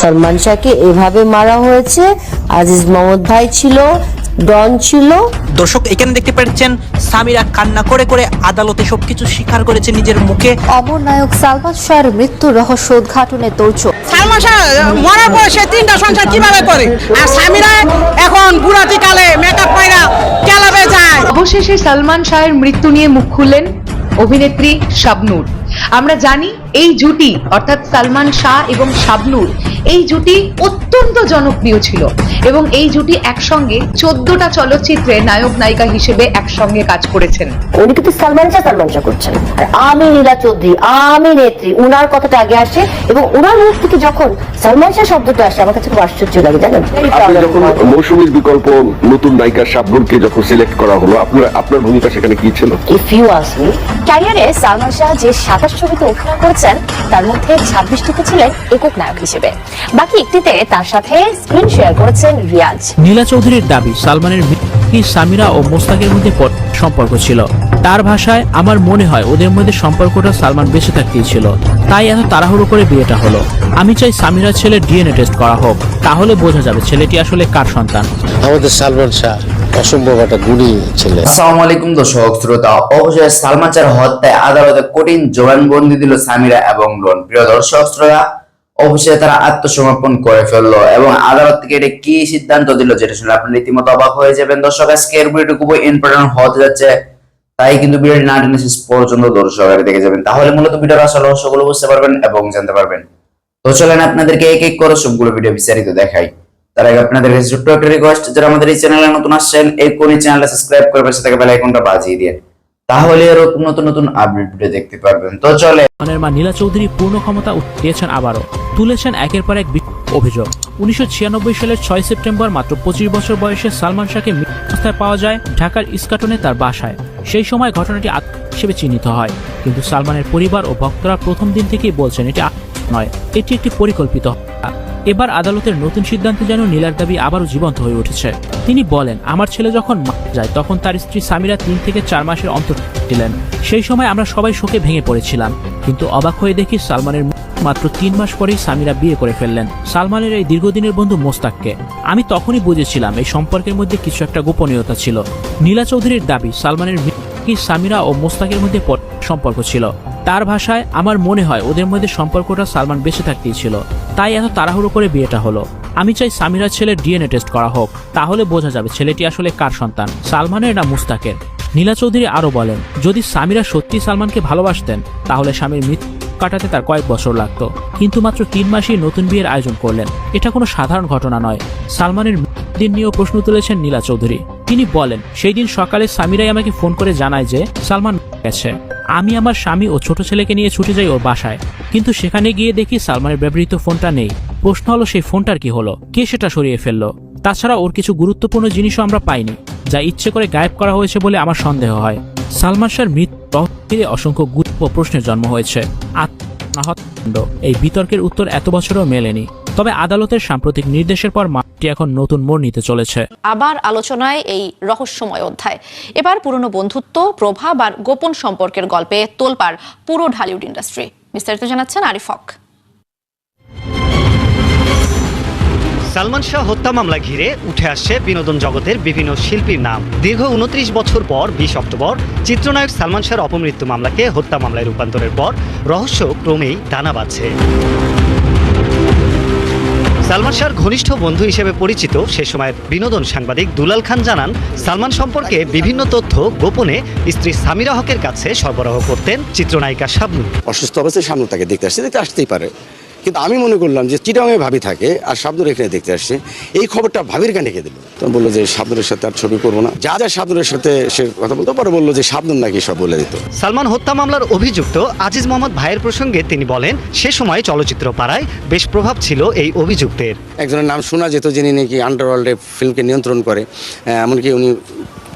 সলমান শাহকে এভাবে মারা হয়েছে। আজিজ মোহাম্মদ ভাই ছিল ডন ছিল। দর্শক এখানে দেখতে পাচ্ছেন সামিরা কান্না করে করে আদালতে সবকিছু স্বীকার করেছে নিজের মুখে। অমর নায়ক সালমান শাহর মৃত্যুর রহস্য উদ্ঘাটনে তোলছো সালমান শাহ মরার পর সে তিনটা সংসার কীভাবে করে? আর স্বামীরা এখন বুড়াতি কালে মেকআপ পাইরা ক্যালাবে যায়। অবশেষে সালমান শাহের মৃত্যু নিয়ে মুখ খুললেন অভিনেত্রী শাবনূর। আমরা জানি এই জুটি অর্থাৎ সালমান শাহ এবং শাবনূর এই জুটি অত্যন্ত জনপ্রিয় ছিল এবং এই জুটি একসঙ্গে চোদ্দটা চলচ্চিত্রে নায়ক নায়িকা হিসেবে একসঙ্গে কাজ করেছেন। উনি কিন্তু সালমান শাহ সালমান শাহ করছেন। আর আমি নীলা চৌধুরী আমি নেত্রী উনার কথাটা আগে আসে এবং উনার মুখ থেকে যখন সালমান শাহ শব্দটা আসে আমার কাছে খুব আশ্চর্য লাগে জানেন? আপনি যখন মৌসুমীর বিকল্প নতুন নায়িকা শাবনুরকে যখন সিলেক্ট করা হলো আপনার আপনার ভূমিকা সেখানে কি ছিল? ইফ ইউ আস্ক মি ক্যারিয়ারে সালমান শাহ যে সাতাশ ছবিতে অভিনয় করেছেন তার মধ্যে ছাব্বিশটিতে ছিলেন একক নায়ক হিসেবে। বাকি একটিতে তার সাথে স্ক্রিন শেয়ার করেছেন রিয়াজ। নীলা চৌধুরীর দাবি সালমানের সামিরা ও মোস্তাকের মধ্যে সম্পর্ক ছিল? তার ভাষায় আমার মনে হয় ওদের মধ্যে সম্পর্কটা সালমান বেঁচে থাকতেই ছিল। তাই এত তাড়াহুড়ো করে বিয়েটা হলো। আমি চাই সামিরার ছেলে ডিএনএ টেস্ট করা হোক। তাহলে বোঝা যাবে ছেলেটি আসলে কার সন্তান। আমাদের সালমান শাহ। অসম্ভব একটা গুণী ছেলে। আসসালামু আলাইকুম দর্শক, শ্রোতা অবশেষে হত্যায় আদালতে কঠিন জবানবন্দি দিল সামিরা এবং প্রিয় দর্শক, শ্রোতা অবশেষে তারা আত্মসমর্পণ করে ফেলল এবং আদালত থেকে এটা কি সিদ্ধান্ত দিল যেটা শুনে আপনি রীতিমতো অবাক হয়ে যাবেন। দর্শক আজকের ভিডিওটি খুবই ইম্পর্টেন্ট হতে যাচ্ছে, তাই কিন্তু ভিডিওটি না টেনে শেষ পর্যন্ত দর্শক আগে দেখে যাবেন। তাহলে মূলত ভিডিওর আসল রহস্যগুলো বুঝতে পারবেন এবং জানতে পারবেন। তো চলেন আপনাদেরকে এক এক করে সবগুলো ভিডিও বিস্তারিত দেখাই। তার আগে আপনাদের কাছে ছোট্ট একটা রিকোয়েস্ট যারা আমাদের এই চ্যানেলে নতুন আসছেন এই কোন চ্যানেলটা সাবস্ক্রাইব করে পাশে থাকা বেল আইকনটা বাজিয়ে দিয়ে, তাহলে এরকম নতুন নতুন আপডেট ভিডিও দেখতে পারবেন। তো চলে। সালমানের মা নীলা চৌধুরী পূর্ণ ক্ষমতা দিয়েছেন আবারও তুলেছেন একের পর এক অভিযোগ। উনিশশো সালের ছয় সেপ্টেম্বর মাত্র পঁচিশ বছর বয়সে সালমান শাহকে অবস্থায় পাওয়া যায় ঢাকার ইস্কাটনে তার বাসায়। সেই সময় ঘটনাটি আত্ম হিসেবে চিহ্নিত হয়। কিন্তু সালমানের পরিবার ও ভক্তরা প্রথম দিন থেকেই বলছেন এটি নয়, এটি একটি পরিকল্পিত। এবার আদালতের নতুন সিদ্ধান্তে যেন নীলার দাবি আবারও জীবন্ত হয়ে উঠেছে। তিনি বলেন, আমার ছেলে যখন যায়, তখন তার স্ত্রী সামিরা তিন থেকে চার মাসের অন্তর ছিলেন। সেই সময় আমরা সবাই শোকে ভেঙে পড়েছিলাম। কিন্তু অবাক হয়ে দেখি সালমানের মাত্র তিন মাস পরেই সামিরা বিয়ে করে ফেললেন। সালমানের এই দীর্ঘদিনের বন্ধু মোস্তাককে। আমি তখনই বুঝেছিলাম, এই সম্পর্কের মধ্যে কিছু একটা গোপনীয়তা ছিল। নীলা চৌধুরীর দাবি, সালমানের মৃত্যু সামিরা ও মোস্তাকের মধ্যে সম্পর্ক ছিল। তার ভাষায় আমার মনে হয় ওদের মধ্যে সম্পর্কটা সালমান বেঁচে থাকতেই ছিল। তাই এত তাড়াহুড়ো করে বিয়েটা হলো। আমি চাই সামিরার ছেলের ডিএনএ টেস্ট করা হোক, তাহলে বোঝা যাবে ছেলেটি আসলে কার সন্তান, সালমানের না মুস্তাকের? নীলা চৌধুরী আরও বলেন, যদি সামিরা সত্যি সালমানকে ভালোবাসতেন, তাহলে স্বামীর মৃত্যু কাটাতে তার কয়েক বছর লাগতো। কিন্তু মাত্র তিন মাসেই নতুন বিয়ের আয়োজন করলেন। এটা কোনো সাধারণ ঘটনা নয়। সালমানের দিন নিয়েও প্রশ্ন তুলেছেন নীলা চৌধুরী। তিনি বলেন, সেই দিন সকালে সামিরাই আমাকে ফোন করে জানায় যে সালমান গেছে। আমি আমার স্বামী ও ছোট ছেলেকে নিয়ে ছুটে যাই ওর বাসায়। কিন্তু সেখানে গিয়ে দেখি সালমানের ব্যবহৃত ফোনটা নেই। প্রশ্ন হলো, সেই ফোনটার কি হলো? কে সেটা সরিয়ে ফেলল? তাছাড়া ওর কিছু গুরুত্বপূর্ণ জিনিসও আমরা পাইনি, যা ইচ্ছে করে গায়েব করা হয়েছে বলে আমার সন্দেহ হয়। সালমান শাহর মৃত্যু অসংখ্য গুরুত্ব প্রশ্নের জন্ম হয়েছে। আত্মহত্যাকাণ্ড এই বিতর্কের উত্তর এত বছরও মেলেনি। তবে আদালতের সাম্প্রতিক নির্দেশের পর মাটি এখন নতুন মোড় নিতে চলেছে। আবার আলোচনায় এই রহস্যময় অধ্যায়। এবার পুরনো বন্ধুত্ব প্রভাব আর গোপন সম্পর্কের গল্পে তোলপার পুরো ঢালিউড ইন্ডাস্ট্রি। বিস্তারিত জানাচ্ছেন আরিফক সালমান শাহ হত্যা মামলা ঘিরে উঠে আসছে বিনোদন জগতের বিভিন্ন শিল্পীর নাম। দীর্ঘ উনত্রিশ বছর পর বিশ অক্টোবর চিত্রনায়ক সালমান শাহর অপমৃত্যু মামলাকে হত্যা মামলায় রূপান্তরের পর রহস্য ক্রমেই দানা বাঁধছে। সালমান শাহর ঘনিষ্ঠ বন্ধু হিসেবে পরিচিত সে সময়ের বিনোদন সাংবাদিক দুলাল খান জানান, সালমান সম্পর্কে বিভিন্ন তথ্য গোপনে স্ত্রী সামিরা হকের কাছে সরবরাহ করতেন চিত্রনায়িকা শাবনু অসুস্থ অবস্থায় শাবনু তাকে দেখতে আসছে, দেখতে আসতেই পারে। কিন্তু আমি মনে করলাম যে চিটাঙে ভাবি থাকে আর শাবনুর এখানে দেখতে আসছে। এই খবরটা ভাবির কানে রেখে দিল? তো বলল যে শাবনুরের সাথে আর ছবি করব না। যা যা শাবনুরের সাথে সে কথা বলতে পরে বলল যে শাবনুর নাকি সব বলে দিত। সালমান হত্যা মামলার অভিযুক্ত আজিজ মোহাম্মদ ভাইয়ের প্রসঙ্গে তিনি বলেন সে সময় চলচ্চিত্র পাড়ায় বেশ প্রভাব ছিল এই অভিযুক্তের। একজনের নাম শোনা যেত যিনি নাকি আন্ডারওয়ার্ল্ডে ফিল্মকে নিয়ন্ত্রণ করে এমনকি উনি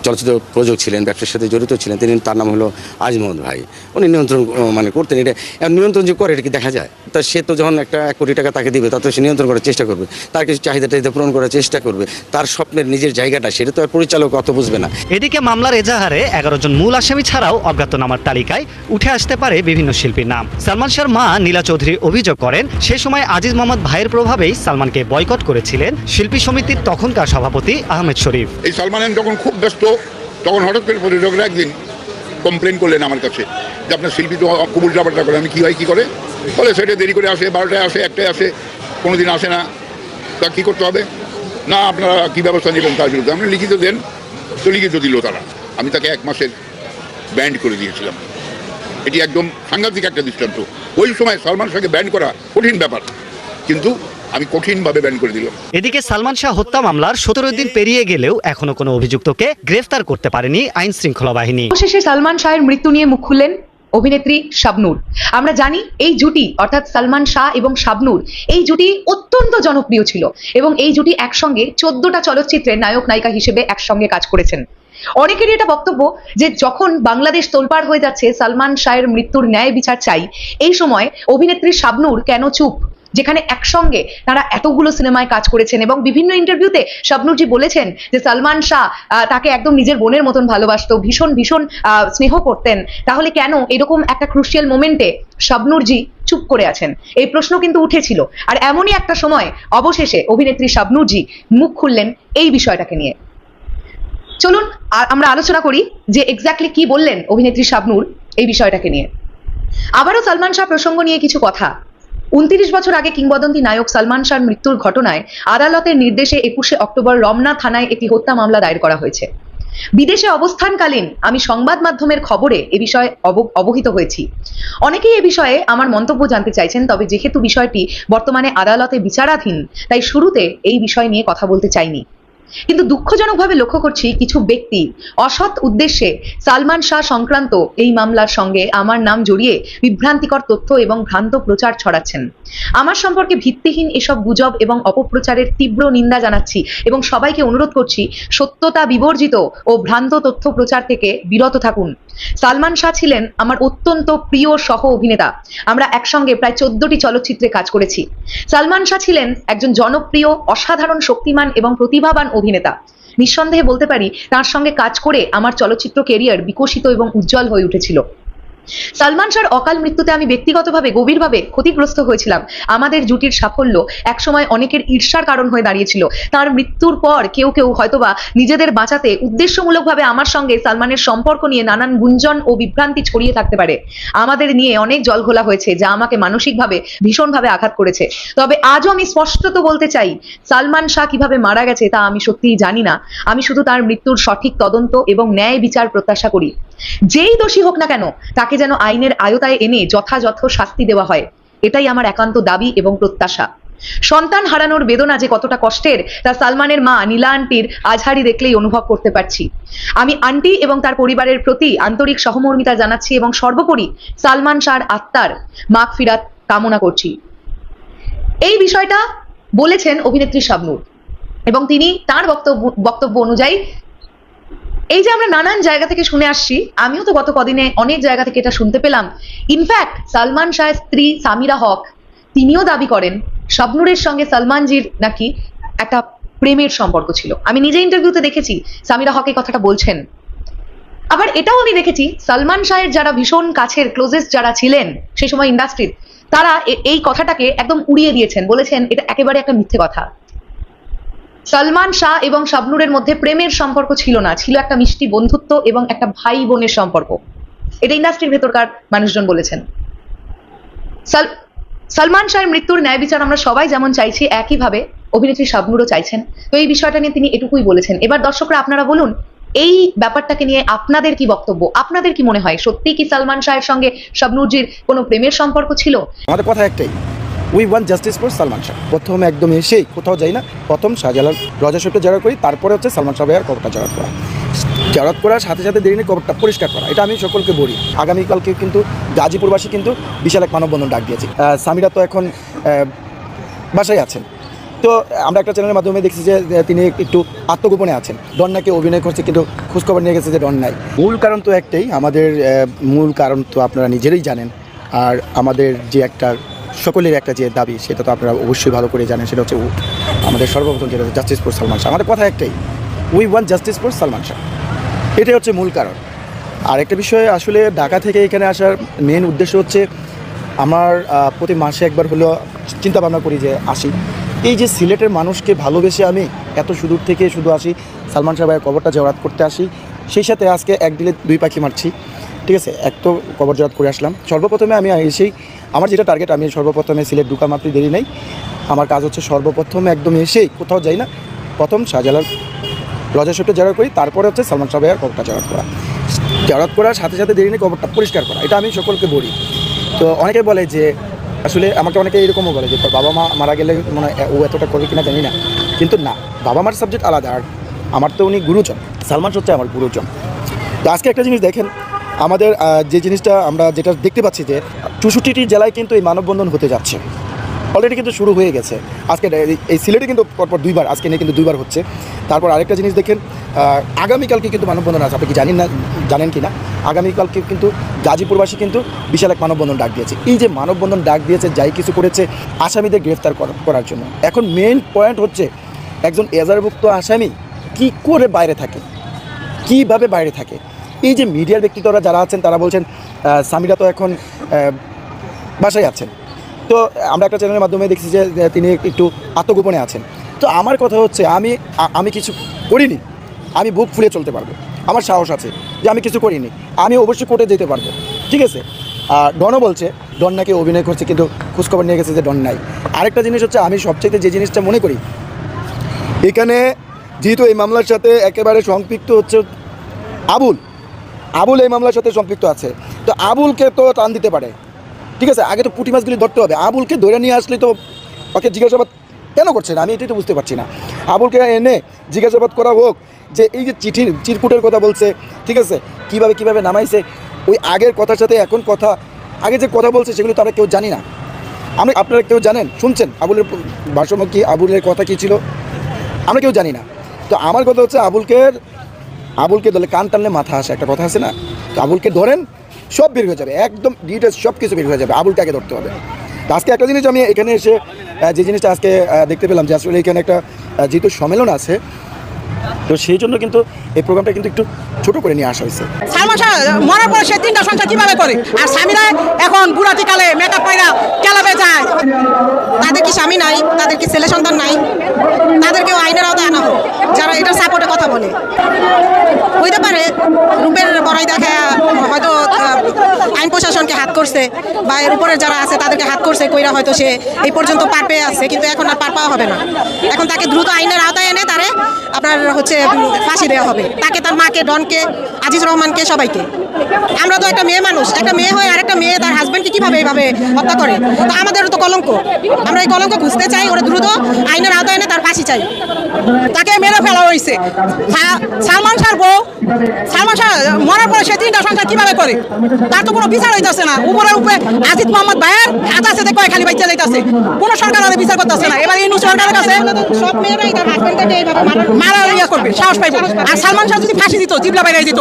চলচ্চিত্র প্রযোজক ছিলেন ব্যবসার সাথে জড়িত ছিলেন তিনি তার নাম হলো আজ মোহাম্মদ ভাই। উনি নিয়ন্ত্রণ মানে করতেন এটা নিয়ন্ত্রণ যে করে এটা কি দেখা যায়? তা সে তো যখন একটা এক কোটি টাকা তাকে দিবে তাতে সে নিয়ন্ত্রণ করার চেষ্টা করবে। তার কিছু চাহিদা টাহিদা পূরণ করার চেষ্টা করবে। তার স্বপ্নের নিজের জায়গাটা সেটা তো আর পরিচালক অত বুঝবে না। এদিকে মামলার এজাহারে এগারো জন মূল আসামি ছাড়াও অজ্ঞাতনামার তালিকায় উঠে আসতে পারে বিভিন্ন শিল্পীর নাম। সালমান শাহর মা নীলা চৌধুরী অভিযোগ করেন সে সময় আজিজ মোহাম্মদ ভাইয়ের প্রভাবেই সালমানকে বয়কট করেছিলেন শিল্পী সমিতির তখনকার সভাপতি আহমেদ শরীফ। এই সালমান যখন খুব ব্যস্ত তখন হঠাৎ করে প্রযোজকরা একদিন কমপ্লেন করলেন আমার কাছে যে আপনার শিল্পী তো খুব উল্টাপাল্টা করে। আমি কী হয়, কী করে? বলে সেটা দেরি করে আসে, বারোটায় আসে, একটায় আসে কোনো দিন আসে না। তা কী করতে হবে? না, আপনারা কী ব্যবস্থা নেবেন তার বিরুদ্ধে? আপনি লিখিত দেন। তো লিখিত দিল তারা। আমি তাকে এক মাসের ব্যান্ড করে দিয়েছিলাম। এটি একদম সাংঘাতিক একটা দৃষ্টান্ত। ওই সময় সালমান শাহকে ব্যান্ড করা কঠিন ব্যাপার। কিন্তু আমি কঠিনভাবে ব্যান্ড করে দিলাম। এদিকে সালমান শাহ হত্যা মামলার সতেরো দিন পেরিয়ে গেলেও এখনও কোনো অভিযুক্তকে গ্রেফতার করতে পারেনি আইন শৃঙ্খলা বাহিনী। অবশেষে সালমান শাহের মৃত্যু নিয়ে মুখ খুললেন অভিনেত্রী শাবনূর। আমরা জানি এই জুটি অর্থাৎ সালমান শাহ এবং শাবনূর এই জুটি অত্যন্ত জনপ্রিয় ছিল এবং এই জুটি একসঙ্গে চোদ্দটা চলচ্চিত্রে নায়ক নায়িকা হিসেবে একসঙ্গে কাজ করেছেন। অনেকেরই এটা বক্তব্য যে যখন বাংলাদেশ তোলপাড় হয়ে যাচ্ছে সালমান শাহের মৃত্যুর ন্যায় বিচার চাই এই সময় অভিনেত্রী শাবনূর কেন চুপ? যেখানে একসঙ্গে তারা এতগুলো সিনেমায় কাজ করেছেন এবং বিভিন্ন ইন্টারভিউতে শাবনুরজি বলেছেন যে সালমান শাহ তাকে একদম নিজের বোনের মতন ভালোবাসত, ভীষণ ভীষণ স্নেহ করতেন। তাহলে কেন এরকম একটা ক্রুশিয়াল মোমেন্টে শাবনুরজি চুপ করে আছেন? এই প্রশ্ন কিন্তু উঠেছিল। আর এমনই একটা সময়, অবশেষে অভিনেত্রী শাবনুরজি মুখ খুললেন এই বিষয়টাকে নিয়ে। চলুন আমরা আলোচনা করি যে এক্স্যাক্টলি কি বললেন অভিনেত্রী শাবনুর এই বিষয়টাকে নিয়ে। আবারও সালমান শাহ প্রসঙ্গ নিয়ে কিছু কথা। উনত্রিশ বছর আগে কিংবদন্তি নায়ক সালমান শাহর মৃত্যুর ঘটনায় আদালতের নির্দেশে একুশে অক্টোবর রমনা থানায় একটি হত্যা মামলা দায়ের করা হয়েছে। বিদেশে অবস্থানকালীন আমি সংবাদ মাধ্যমের খবরে এ বিষয়ে অব- অবহিত হয়েছি। অনেকেই এ বিষয়ে আমার মন্তব্য জানতে চাইছেন, তবে যেহেতু বিষয়টি বর্তমানে আদালতে বিচারাধীন, তাই শুরুতে এই বিষয় নিয়ে কথা বলতে চাইনি। কিন্তু দুঃখজনকভাবে লক্ষ্য করছি কিছু ব্যক্তি অসৎ উদ্দেশ্যে সালমান শাহ সংক্রান্ত এই মামলার সঙ্গে আমার নাম জড়িয়ে বিভ্রান্তিকর তথ্য এবং ভ্রান্ত প্রচার ছড়াচ্ছেন। আমার সম্পর্কে ভিত্তিহীন এসব গুজব এবং অপপ্রচারের তীব্র নিন্দা জানাচ্ছি এবং সবাইকে অনুরোধ করছি সত্যতা বিবর্জিত ও ভ্রান্ত তথ্য প্রচার থেকে বিরত থাকুন। সালমান শাহ ছিলেন আমার অত্যন্ত প্রিয় সহ অভিনেতা। আমরা একসঙ্গে প্রায় চোদ্দটি চলচ্চিত্রে কাজ করেছি। সালমান শাহ ছিলেন একজন জনপ্রিয়, অসাধারণ, শক্তিমান এবং প্রতিভাবান অভিনেতা। নিঃসন্দেহে বলতে পারি, তার সঙ্গে কাজ করে আমার চলচ্চিত্র কেরিয়ার বিকশিত এবং উজ্জ্বল হয়ে উঠেছিল। সালমান শাহর অকাল মৃত্যুতে আমি ব্যক্তিগতভাবে গভীরভাবে ক্ষতিগ্রস্ত হয়েছিলাম। আমাদের জুটির সাফল্য একসময় অনেকের ঈর্ষার কারণ হয়ে দাঁড়িয়েছিল। তার মৃত্যুর পর কেউ কেউ হয়তোবা নিজেদের বাঁচাতে উদ্দেশ্যমূলকভাবে আমার সঙ্গে সালমানের সম্পর্ক নিয়ে নানান গুঞ্জন ও বিভ্রান্তি ছড়িয়ে থাকতে পারে। আমাদের নিয়ে অনেক জল ঘোলা হয়েছে, যা আমাকে মানসিকভাবে ভীষণভাবে আঘাত করেছে। তবে আজও আমি স্পষ্টত বলতে চাই, সালমান শাহ কীভাবে মারা গেছে তা আমি সত্যিই জানি না। আমি শুধু তার মৃত্যুর সঠিক তদন্ত এবং ন্যায় বিচার প্রত্যাশা করি। যেই দোষী হোক না কেন, তাকে যেন আইনের আয়তায় এনে যথাযথ শাস্তি দেওয়া হয়। এটাই আমার একান্ত দাবি এবং প্রত্যাশা। সন্তান হারানোর বেদনা যে কতটা কষ্টের, তা সালমানের মা নীলা আন্টির আজহারি দেখলেই অনুভব করতে পারছি। আমি আন্টি এবং তার পরিবারের প্রতি আন্তরিক সহমর্মিতা জানাচ্ছি এবং সর্বোপরি সালমান শাহর আত্মার মাগ ফিরাত কামনা করছি। এই বিষয়টা বলেছেন অভিনেত্রী শাবনূর এবং তিনি তার বক্তব্য বক্তব্য অনুযায়ী এই যে আমরা নানান জায়গা থেকে শুনে আসছি, আমিও তো গত কদিনে অনেক জায়গা থেকে এটা শুনতে পেলাম। ইনফ্যাক্ট সালমান শাহের স্ত্রী সামিরা হক, তিনিও দাবি করেন, শাবনুরের সঙ্গে সালমানজির নাকি একটা প্রেমের সম্পর্ক ছিল। আমি নিজে ইন্টারভিউতে দেখেছি, সামিরা হক এই কথাটা বলছেন। আবার এটাও আমি দেখেছি, সালমান শাহের যারা ভীষণ কাছের ক্লোজেস্ট যারা ছিলেন সেই সময় ইন্ডাস্ট্রির তারা এই কথাটাকে একদম উড়িয়ে দিয়েছেন, বলেছেন, এটা একেবারে একটা মিথ্যে কথা। সালমান শাহ এবং শাবনুরের মধ্যে প্রেমের সম্পর্ক ছিল না। ছিল একটা মিষ্টি বন্ধুত্ব এবং একটা ভাই বোনের সম্পর্ক। এটা ইন্ডাস্ট্রির ভেতরকার মানুষজন বলেছেন। সাল- সালমান শাহের মৃত্যুর ন্যায় বিচার আমরা সবাই যেমন চাইছি, একইভাবে অভিনেত্রী শাবনুরও চাইছেন। তো এই বিষয়টা নিয়ে তিনি এটুকুই বলেছেন। এবার দর্শকরা, আপনারা বলুন, এই ব্যাপারটাকে নিয়ে আপনাদের কি বক্তব্য? আপনাদের কি মনে হয়, সত্যি কি সালমান শাহের সঙ্গে শাবনুরজির কোনো প্রেমের সম্পর্ক ছিল? আমাদের কথা একটাই we want justice for Salman Shah প্রথম একদম এসেই কোথাও যাই না। প্রথম শাহজালাল রজা শরীফটা জড়ো করি, তারপরে হচ্ছে সালমান শাহ ভাইয়ার কবরটা জড়াত করা। জড়াত করার সাথে সাথে দেরি নেই, কবরটা পরিষ্কার করা। এটা আমি সকলকে বলি। আগামীকালকে কিন্তু গাজীপুরবাসী কিন্তু বিশাল এক মানববন্ধন ডাক দিয়েছে। সামিরা তো এখন বাসায় আছেন। তো আমরা একটা চ্যানেলের মাধ্যমে দেখছি যে তিনি একটু আত্মগোপনে আছেন। ডন নাকি অভিনয় করছে, কিন্তু খোঁজখবর নিয়ে গেছে যে ডন নাই। মূল কারণ তো একটাই, আমাদের মূল কারণ তো আপনারা নিজেরাই জানেন। আর আমাদের যে একটা সকলের একটা যে দাবি, সেটা তো আপনারা অবশ্যই ভালো করে জানেন, সেটা হচ্ছে আমাদের সর্বপ্রথম যেটা জাস্টিস ফর সালমান শাহ। আমাদের কথা একটাই we want justice for Salman Shah. এটাই হচ্ছে মূল কারণ। আর একটা বিষয়, আসলে ঢাকা থেকে এখানে আসার মেন উদ্দেশ্য হচ্ছে আমার প্রতি মাসে একবার হলেও চিন্তা ভাবনা করি যে আসি। এই যে সিলেটের মানুষকে ভালোবেসে আমি এত সুদূর থেকে শুধু আসি, সালমান সাহেবের কবরটা জেরাত করতে আসি, সেই সাথে আজকে এক দিলে দুই পাখি মারছি। ঠিক আছে, এক তো কবর জেরাত করে আসলাম। সর্বপ্রথমে আমি এসেই, আমার যেটা টার্গেট আমি সর্বপ্রথমে সিলেট ঢুকা মাত্রই দেরি নেই। আমার কাজ হচ্ছে সর্বপ্রথম একদম এসেই, কোথাও যাই না। প্রথম শাহজালাল রজাশপটা জেরাত করি, তারপরে হচ্ছে সালমান সাহেবের কবরটা জেরাত করা। জেরাত করার সাথে সাথে দেরি নেই, কবরটা পরিষ্কার করা। এটা আমি সকলকে বলি। তো অনেকে বলে যে, আসলে আমাকে অনেকে এরকমও বলে যে, তোর বাবা মা মারা গেলে মনে ও এতটা করবে কিনা জানি না। কিন্তু না, বাবা মার সাবজেক্ট আলাদা আর আমার তো উনি গুরুজন। সালমান হচ্ছে আমার গুরুজন। তো আজকে একটা জিনিস দেখেন আমাদের যে জিনিসটা আমরা যেটা দেখতে পাচ্ছি যে চৌষট্টিটি জেলায় কিন্তু এই মানববন্ধন হতে যাচ্ছে। অলরেডি কিন্তু শুরু হয়ে গেছে। আজকে এই- সিলেটে কিন্তু পরপর দুইবার, আজকে নিয়ে কিন্তু দুইবার হচ্ছে। তারপর আরেকটা জিনিস দেখেন আগামীকালকে কিন্তু মানববন্ধন আছে। আপনি কি জানেন না, জানেন কি না? আগামীকালকে কিন্তু গাজীপুরবাসী কিন্তু বিশাল এক মানববন্ধন ডাক দিয়েছে। এই যে মানববন্ধন ডাক দিয়েছে, যাই কিছু করেছে, আসামিদের গ্রেফতার করা- করার জন্য। এখন মেন পয়েন্ট হচ্ছে, একজন এজারভুক্ত আসামি কি করে বাইরে থাকে? কীভাবে বাইরে থাকে? এই যে মিডিয়ার ব্যক্তিত্বরা যারা আছেন, তারা বলছেন সামিরা তো এখন বাসায় আছেন। তো আমরা একটা চ্যানেলের মাধ্যমে দেখছি যে যে তিনি একটু আত্মগোপনে আছেন। তো আমার কথা হচ্ছে, আমি আমি কিছু করিনি, আমি বুক ফুলে চলতে পারব। আমার সাহস আছে যে আমি কিছু করিনি, আমি অবশ্যই কোর্টে যেতে পারব। ঠিক আছে? আর ডনও বলছে, ডন নাকি অভিনয় করছে, কিন্তু খোঁজখবর নিয়ে গেছে যে ডন নাই। আরেকটা জিনিস হচ্ছে, আমি সবচেয়ে যে জিনিসটা মনে করি, এখানে যেহেতু এই মামলার সাথে একেবারে সম্পৃক্ত হচ্ছে আবুল আবুল এই মামলার সাথে সম্পৃক্ত আছে। তো আবুলকে তো টান দিতে পারে। ঠিক আছে? আগে তো পুঁটি মাছগুলি ধরতে হবে। আবুলকে ধরে নিয়ে আসলে তো ওকে জিজ্ঞাসাবাদ কেন করছে না আমি এটাই তো বুঝতে পারছি না। আবুলকে এনে জিজ্ঞাসাবাদ করা হোক যে এই যে চিঠির, চিরকুটের কথা বলছে, ঠিক আছে? কীভাবে কীভাবে নামাইছে? ওই আগের কথার সাথে এখন কথা, আগে যে কথা বলছে সেগুলি তো আমরা কেউ জানি না। আমি, আপনারা কেউ জানেন? শুনছেন? আবুলের ভাষণ কি? আবুলের কথা কী ছিল? আমরা কেউ জানি না। তো আমার কথা হচ্ছে আবুলকে আবুলকে ধরলে কান টানলে মাথা আসে, একটা কথা আছে না? তো আবুলকে ধরেন, সব বের হয়ে যাবে, একদম ডিটেলস সব কিছু বের হয়ে যাবে, আবুলকে আগে ধরতে হবে। তো আজকে একটা জিনিস আমি এখানে এসে যে জিনিসটা আজকে দেখতে পেলাম যে আসলে এখানে একটা যেহেতু সম্মেলন আছে, তো সেই জন্য কিন্তু এই প্রোগ্রামটা কিন্তু একটু ছোট করে নিয়ে আসা হয়েছে। মরার পরে সে তিনটা সংসার কীভাবে করে? আর স্বামীরা এখন বুড়াতি কালে মেকআপ পাইরা ক্যালাবে যায়। তাদের কি স্বামী নাই? তাদের কি ছেলে সন্তান নাই তাদেরকেও আইনের আওতায় আনা হোক যারা এটার সাপোর্টে কথা বলে হইতে পারে রূপের বড়াই দেখে হয়তো আহ, আইন প্রশাসনকে হাত করছে বা এর উপরে যারা আছে তাদেরকে হাত করছে, কইরা হয়তো সে এই পর্যন্ত পার পেয়ে আছে, কিন্তু এখন আর পার পাওয়া হবে না। এখন তাকে দ্রুত আইনের আওতায় এনে তারে আপনার হচ্ছে ফাঁসি দেওয়া হবে। তাকে তার মাকে, ডনকে, আজিজ রহমানকে, সবাইকে। আমরা তো একটা মেয়ে মানুষ, একটা মেয়ে হয়ে আর একটা মেয়ে তার হাজবেন্ডকে কীভাবে এইভাবে হত্যা করে? তো আমাদেরও তো কলঙ্ক। আমরা এই কলঙ্ক খুঁজতে চাই ওরা দ্রুত আইনের আওতায় এনে তার ফাঁসি চাই। তাকে মেরে ফেলা হয়েছে। সালমান শাহর বউ সালমান শাহ মরার পরে সে তিনটা সংসার কীভাবে করে? তার তো কোনো বিচার হইতেছে না। উপরের উপরে আজিদ মোহাম্মদ ভাইয়ের হাত আছে দেখো খালি বাইচা যাইতেছে। কোনো সরকার আর বিচার করতেছে না। এবার ইনু সরকারের কাছে সব মেয়েরাই তার হাজবেন্ডকে এইভাবে মারা ইয়া করবে সাহস পাইবো। আর সালমান শাহ যদি ফাঁসি দিত জিবলা বাইরে দিত।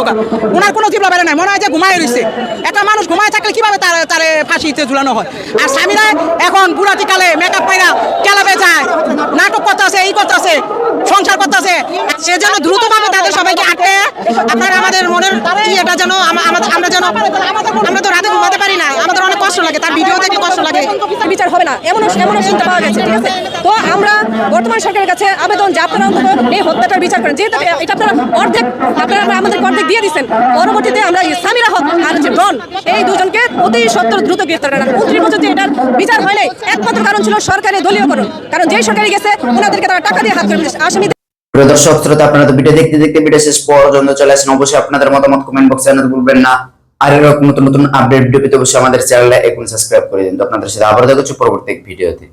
ওনার কোনো জিবলা বাইরে নাই। মনে হয় যে ঘুমায় রয়েছে একটা মানুষ ঘুমায় থাকলে কীভাবে তার তারে ফাঁসিতে ঝুলানো হয়। আর স্বামীরা এখন বুড়াতি কালে মেকআপ পাইরা ক্যালাবে যায়। নাটক করতেছে, এই করতেছে, সংসার করতেছে। সেজন্য দ্রুতভাবে তাদের সবাইকে আটকে, আপনারা আমাদের মনের ইয়েটা যেন আমরা যেন আমরা তো রাতে ঘুমাতে পারি না আমাদের অনেক কষ্ট লাগে, তার ভিডিও দেখলে কষ্ট লাগে। বিচার হবে না। এমন এমনও শুনতে পাওয়া গেছে, ঠিক আছে? তো আমরা বর্তমান সরকারের কাছে আবেদন যে আপনারা অন্তত এই হত্যাটার বিচার করেন। যেহেতু এটা আপনারা অর্ধেক আপনারা আমাদের অর্ধেক দিয়ে দিচ্ছেন পরবর্তীতে আমরা সামিরা হক আর ডন এই দুজনকে অতি সত্তর দ্রুত গ্রেফতার করেন এটার বিচার হয় নাই। একমাত্র কারণ ছিল সরকারি দলীয়করণ কারণ। যেই সরকারি গেছে, ওনাদেরকে তারা টাকা দিয়ে হাত করে আসামি দর্শক, শ্রোতা, আপনারা তো ভিডিও দেখতে দেখতে ভিডিও শেষ পর্যন্ত চলে আসেন। অবশ্যই আপনাদের মতামত কমেন্ট বক্সে জানাতে ভুলবেন না। আর এরকম নতুন নতুন আপডেট ভিডিও পেতে অবশ্যই আমাদের চ্যানেলে এখন সাবস্ক্রাইব করে দিন। আপনাদের সাথে আবার দেখা পরবর্তী ভিডিওতে।